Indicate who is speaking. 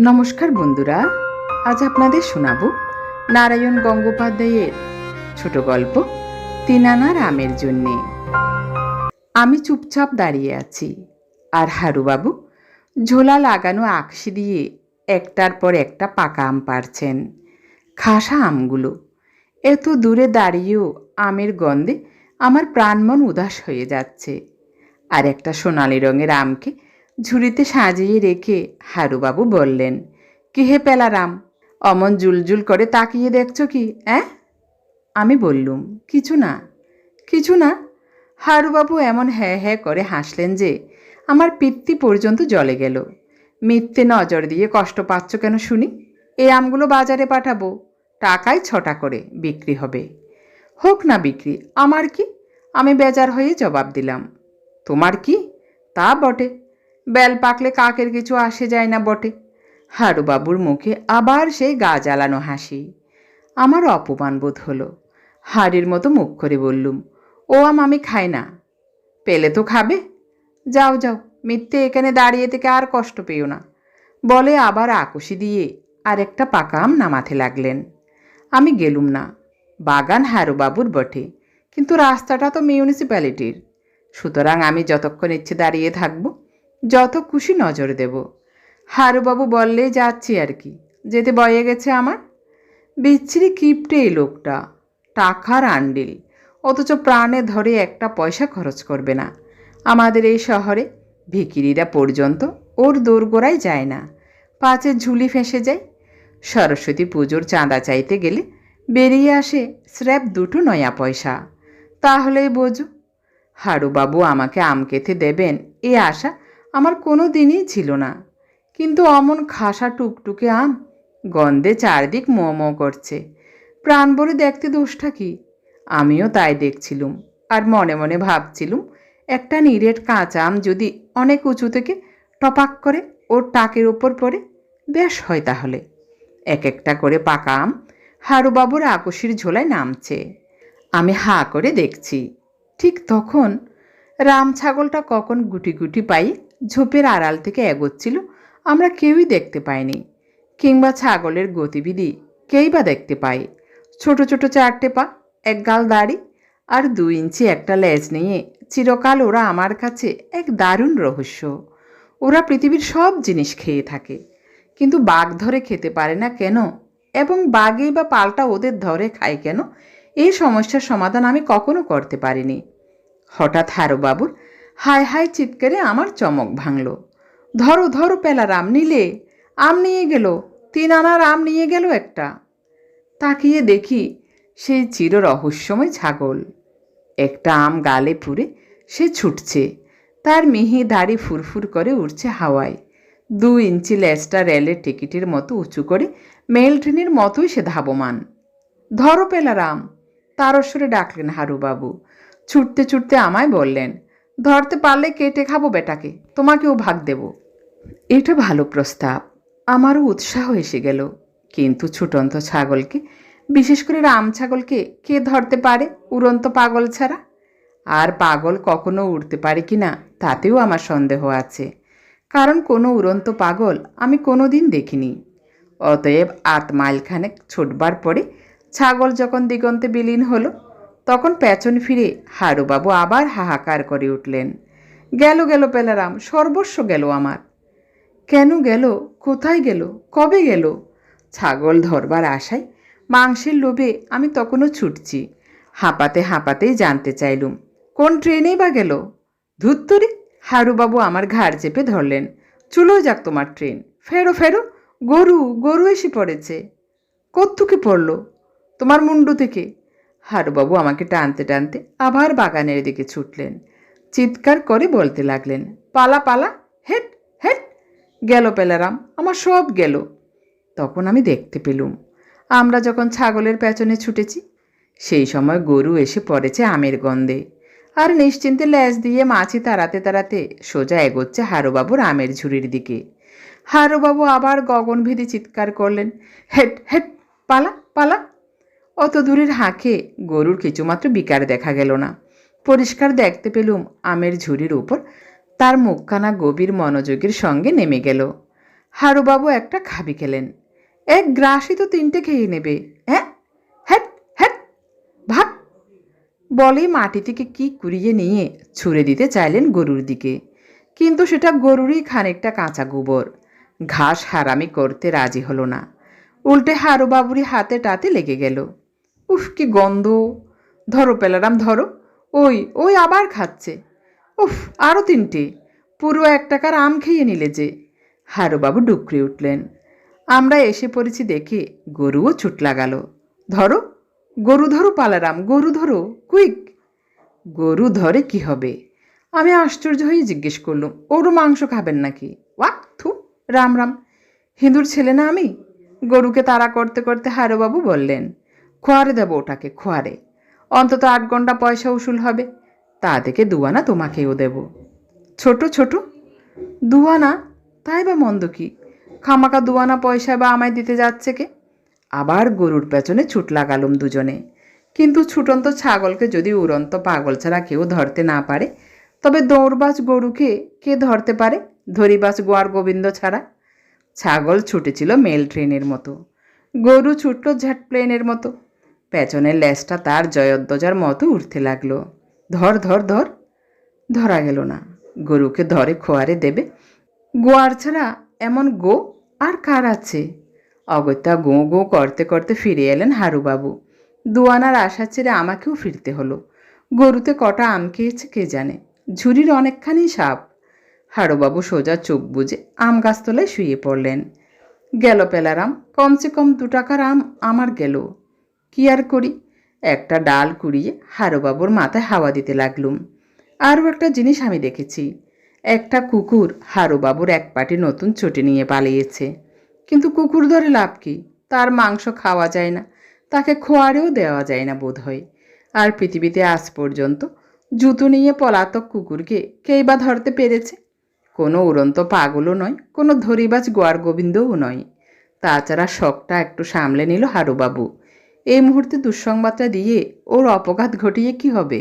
Speaker 1: নমস্কার বন্ধুরা, আজ আপনাদের শোনাব নারায়ণ গঙ্গোপাধ্যায়ের ছোট গল্প তিনানার আমের জন্যে। আমি চুপচাপ দাঁড়িয়ে আছি আর হারুবাবু ঝোলা লাগানো আকশি দিয়ে একটার পর একটা পাকা আম পারছেন খাসা আমগুলো। এত দূরে দাঁড়িয়েও আমের গন্ধে আমার প্রাণমন উদাস হয়ে যাচ্ছে। আর একটা সোনালি রঙের আমকে ঝুড়িতে সাজিয়ে রেখে হারুবাবু বললেন, কি হে পেলারাম, অমন জুলজুল করে তাকিয়ে দেখছ কি, অ্যাঁ? আমি বললুম, কিছু না কিছু না, হারুবাবু এমন হ্যাঁ হ্যাঁ করে হাসলেন যে, আমার পিত্তি পর্যন্ত জলে গেল। মিথ্যে নজর দিয়ে কষ্ট পাচ্ছ কেন শুনি? এই আমগুলো বাজারে পাঠাবো, টাকায় ছটা করে বিক্রি হবে। হোক না বিক্রি, আমার কি? আমি বেজার হয়ে জবাব দিলাম, তোমার কি? তা বটে বেল পাকলে কাকের কিছু আসে যায় না বটে। হারুবাবুর মুখে আবার সেই গা জ্বালানো হাসি। আমার অপমান বোধ হলো। হাড়ির মতো মুখ করে বললুম, ও আম, আমি খাই না। পেলে তো খাবে। যাও যাও, মিথ্যে এখানে দাঁড়িয়ে থেকে আর কষ্ট পেও না। বলে আবার আকুশি দিয়ে আর একটা পাকা আম নামাতে লাগলেন। আমি গেলুম না। বাগান হারুবাবুর বটে, কিন্তু রাস্তাটা তো মিউনিসিপ্যালিটির সুতরাং আমি যতক্ষণ ইচ্ছে দাঁড়িয়ে থাকব যত খুশি নজর দেব। হারুবাবু বললেই যাচ্ছি আর কি। যেতে বয়ে গেছে আমার? বিচ্ছিরি কিপটে এই লোকটা। টাকার আন্ডিল। অথচ প্রাণে ধরে একটা পয়সা খরচ করবে না। আমাদের এই শহরে ভিকিরিরা পর্যন্ত ওর দোরগোড়ায় যায় না। পাঁচের ঝুলি ফেঁসে যায়। সরস্বতী পুজোর চাঁদা চাইতে গেলে বেরিয়ে আসে স্র্যাপ দুটো নয়া পয়সা। তাহলেই বোঝো। হারুবাবু আমাকে আম কেথে দেবেন এ আশা আমার কোনো দিনই ছিল না। কিন্তু অমন খাসা টুকটুকে আম গন্ধে চারদিক মোঁ মোঁ করছে। প্রাণ ভরে দেখতে দোষটা কি? আমিও তাই দেখছিলুম আর মনে মনে ভাবছিলুম, একটা নিরেট কাঁচা আম যদি অনেক উঁচু থেকে টপাক করে ওর টাকের ওপর পড়ে, বেশ হয় তাহলে। এক একটা করে পাকা আম হারুবাবুর আকশির ঝোলায় নামছে। আমি হা করে দেখছি। ঠিক তখন রাম ছাগলটা কখন গুটি গুটি পাই ঝোপের আড়াল থেকে এগোচ্ছিল। আমরা কেউই দেখতে পাইনি, কিংবা ছাগলের গতিবিধি কেই বা দেখতে পাই। ছোট ছোট চারটে পা এক গাল দাড়ি আর দু ইঞ্চি একটা লেজ নিয়ে চিরকাল ওরা আমার কাছে এক দারুণ রহস্য। ওরা পৃথিবীর সব জিনিস খেয়ে থাকে, কিন্তু বাঘ ধরে খেতে পারে না কেন? এবং বাঘে বা পাল্টা ওদের ধরে খায় কেন? এই সমস্যার সমাধান আমি কখনো করতে পারিনি। হঠাৎ হারুবাবুর হায় হায় চিৎকারে আমার চমক ভাঙল। ধরো ধরো পেলার আম নিলে, আম নিয়ে গেল, তিন আনার আম নিয়ে গেল একটা। তাকিয়ে দেখি সেই চির রহস্যময় ছাগল। একটা আম গালে পুরে সে ছুটছে। তার মিহি দাড়ি ফুরফুর করে উঠছে হাওয়ায়। দু ইঞ্চি লেজটা রেলের টিকিটের মতো উঁচু করে মেল ট্রেনের মতোই সে ধাবমান। ধরো পেলারাম তারস্বরে ডাকলেন হারুবাবু। ছুটতে ছুটতে আমায় বললেন ধরতে পারলে কেটে খাব বেটাকে, তোমাকেও ভাগ দেব। এটা ভালো প্রস্তাব, আমারও উৎসাহ এসে গেল। কিন্তু ছুটন্ত ছাগলকে, বিশেষ করে রাম ছাগলকে, কে ধরতে পারে উড়ন্ত পাগল ছাড়া? আর পাগল কখনো উড়তে পারে কি না, তাতেও আমার সন্দেহ আছে। কারণ কোনো উড়ন্ত পাগল আমি কোনো দিন দেখিনি। অতএব আট মাইলখানেক ছুটবার পরে ছাগল যখন দিগন্তে বিলীন হলো তখন পেছন ফিরে হারুবাবু আবার হাহাকার করে উঠলেন। গেল গেল পেলারাম, সর্বস্ব গেল আমার। কেন গেল? কোথায় গেল? কবে গেল? ছাগল ধরবার আশায় মাংসের লোভে আমি তখনও ছুটছি। হাঁপাতে হাঁপাতেই জানতে চাইলুম, কোন ট্রেনেই বা গেল? ধুত্তরি, হারুবাবু আমার ঘাড় চেপে ধরলেন, চুলো যাক তোমার ট্রেন। ফেরো ফেরো, গরু গরু এসে পড়েছে। কত্তুকে পড়ল? তোমার মুন্ডু থেকে হারুবাবু আমাকে টানতে টানতে আবার বাগানের দিকে ছুটলেন। চিৎকার করে বলতে লাগলেন, পালা পালা, হেট হেট, গেল পেলারাম, আমার সব গেল। তখন আমি দেখতে পেলুম, আমরা যখন ছাগলের পেছনে ছুটেছি, সেই সময় গরু এসে পড়েছে আমের গন্ধে, আর নিশ্চিন্তে ল্যাজ দিয়ে মাছি তাড়াতে তাড়াতে সোজা এগোচ্ছে হারুবাবুর আমের ঝুড়ির দিকে। হারুবাবু আবার গগনভেদি চিৎকার করলেন, হেট হেট, পালা পালা অত দূরের হাঁকে গরুর কিছুমাত্র বিকার দেখা গেল না। পরিষ্কার দেখতে পেলুম আমের ঝুড়ির উপর তার মুখখানা গভীর মনোযোগের সঙ্গে নেমে গেল। হারুবাবু একটা খাবি খেলেন। এক গ্রাসই তো তিনটে খেয়ে নেবে হ্যাঁ? হ্যাট হ্যাট ভাগ। বলে মাটি থেকে কি কুড়িয়ে নিয়ে ছুঁড়ে দিতে চাইলেন গরুর দিকে। কিন্তু সেটা গরুরই খানিকটা কাঁচা গোবর। ঘাস হারামি করতে রাজি হলো না। উল্টে হারুবাবুরি হাতে টাতে লেগে গেল। উফ, কি গন্ধ। ধরো পেলারাম, ধরো। ওই ওই আবার খাচ্ছে। উফ আরও তিনটে। পুরো এক টাকার আম খেয়ে নিলে যে। হারুবাবু ডুকরে উঠলেন। আমরা এসে পড়েছি দেখে গরুও ছুট লাগালো। ধরো, গরু ধরো পালারাম, গরু ধরো, কুইক। গরু ধরে কি হবে? আমি আশ্চর্য হয়ে জিজ্ঞেস করলুম ওরও মাংস খাবেন নাকি? ওয়াক, থু, রাম রাম। হিঁদুর ছেলে না আমি? গরুকে তাড়া করতে করতে হারুবাবু বললেন খোয়ারে দেবো ওটাকে, খোয়ারে। অন্তত আট ঘণ্টা পয়সা উসুল হবে, তা থেকে দুয়ানা তোমাকেও দেব। ছোট ছোট দুয়ানা তাই বা মন্দ কি? খামাকা দুয়ানা পয়সা বা আমায় দিতে যাচ্ছে কে? আবার গরুর পেছনে ছুট লাগালুম দুজনে। কিন্তু ছুটন্ত ছাগলকে যদি উড়ন্ত পাগল ছাড়া কেউ ধরতে না পারে, তবে দৌড়বাজ গরুকে কে ধরতে পারে? ধরিবাজ গোয়ার গোবিন্দ ছাড়া। ছাগল ছুটেছিল মেল ট্রেনের মতো। গরু ছুটল ঝ্যাট প্লেনের মতো। পেছনের ল্যাসটা তার জয়োদ্দজার মতো উঠতে লাগল। ধর ধর ধর। ধরা গেল না। গরুকে ধরে খোয়ারে দেবে। গোয়ার ছাড়া এমন গো আর কার আছে? অগত্যা গো গো করতে করতে ফিরে এলেন হারুবাবু। দুয়ানার আশা ছেড়ে আমাকেও ফিরতে হলো। গরুতে কটা আম খেয়েছে কে জানে? ঝুড়ির অনেকখানি সাপ। হারুবাবু সোজা চোখ বুজে আম গাছতলায় শুয়ে পড়লেন। গেল পেলারাম কমসে কম দু টাকার আম আমার গেল। কি আর করি? একটা ডাল কুড়িয়ে হারুবাবুর মাথায় হাওয়া দিতে লাগলুম। আরও একটা জিনিস আমি দেখেছি। একটা কুকুর হারুবাবুর এক পাটি নতুন চটি নিয়ে পালিয়েছে। কিন্তু কুকুর ধরে লাভ কি? তার মাংস খাওয়া যায় না, তাকে খোয়ারেও দেওয়া যায় না বোধ হয় আর পৃথিবীতে আজ পর্যন্ত জুতো নিয়ে পলাতক কুকুরকে কেই বা ধরতে পেরেছে? কোনো উড়ন্ত পাগলও নয়, কোনো ধরিবাজ গোয়ার গোবিন্দও নয়। তাছাড়া শখটা একটু সামলে নিল হারুবাবু। এই মুহূর্তে দুঃসংবাদটা দিয়ে ওর অপঘাত ঘটিয়ে কি হবে?